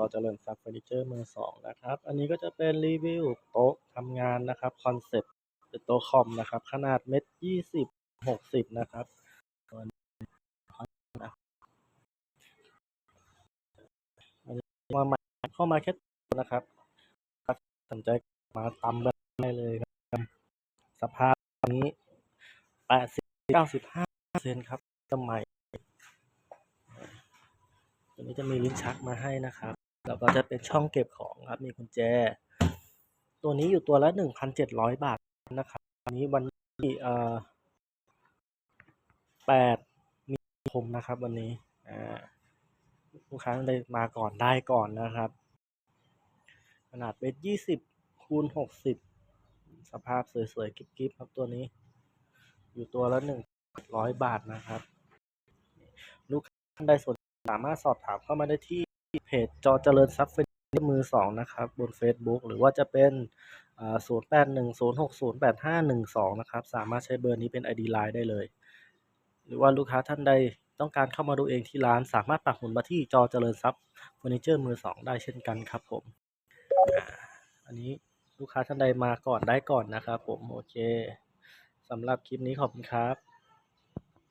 อเจริญทรัพย์เฟอร์นิเจอร์มือสองนะครับ อันนี้ก็จะเป็นรีวิวโต๊ะทำงานนะครับคอนเซ็ปต์เป็นโต๊ะคอมนะครับ ขนาดเม็ดยี่สิบหกสิบนะครับตัวนี้อันนี้มาใหม่เข้ามาแค่นะครับสนใจมาตำกันได้เลยครับ สภาพนี้แปดสิบเก้าสิบห้าเซนครับสมัยตัวนี้จะมีลิ้นชักมาให้นะครับ แล้วก็จะเป็นช่องเก็บของครับ มีกุญแจ ตัวนี้อยู่ตัวละหนึ่งพันเจ็ดร้อยบาทนะครับอันนี้วันที่เอ่อแปดมีคมนะครับ วันนี้อ่าลูกค้าได้มาก่อนได้ก่อนนะครับ ขนาดเมตรยี่สิบคูณหกสิบสภาพสวยๆกิ๊บๆครับตัวนี้ อยู่ตัวละหนึ่งร้อยบาทนะครับ ลูกค้าท่านใดสนใจสามารถสอบถามเข้ามาได้ที่ เพจจอเจริญทรัพย์เฟอร์นิเจอร์มือสองนะครับ บน Facebook หรือว่าจะเป็นศูนย์แปดหนึ่งศูนย์หกศูนย์แปดห้าหนึ่งสองนะครับ สามารถใช้เบอร์นี้เป็น ID Line ได้เลย หรือว่าลูกค้าท่านใดต้องการเข้ามาดูเองที่ร้าน สามารถปักหมุดมาที่จอเจริญทรัพย์เฟอร์นิเจอร์มือสองได้เช่นกันครับผม อันนี้ลูกค้าท่านใดมาก่อนได้ก่อนนะครับผม โอเคสำหรับคลิปนี้ขอบคุณครับ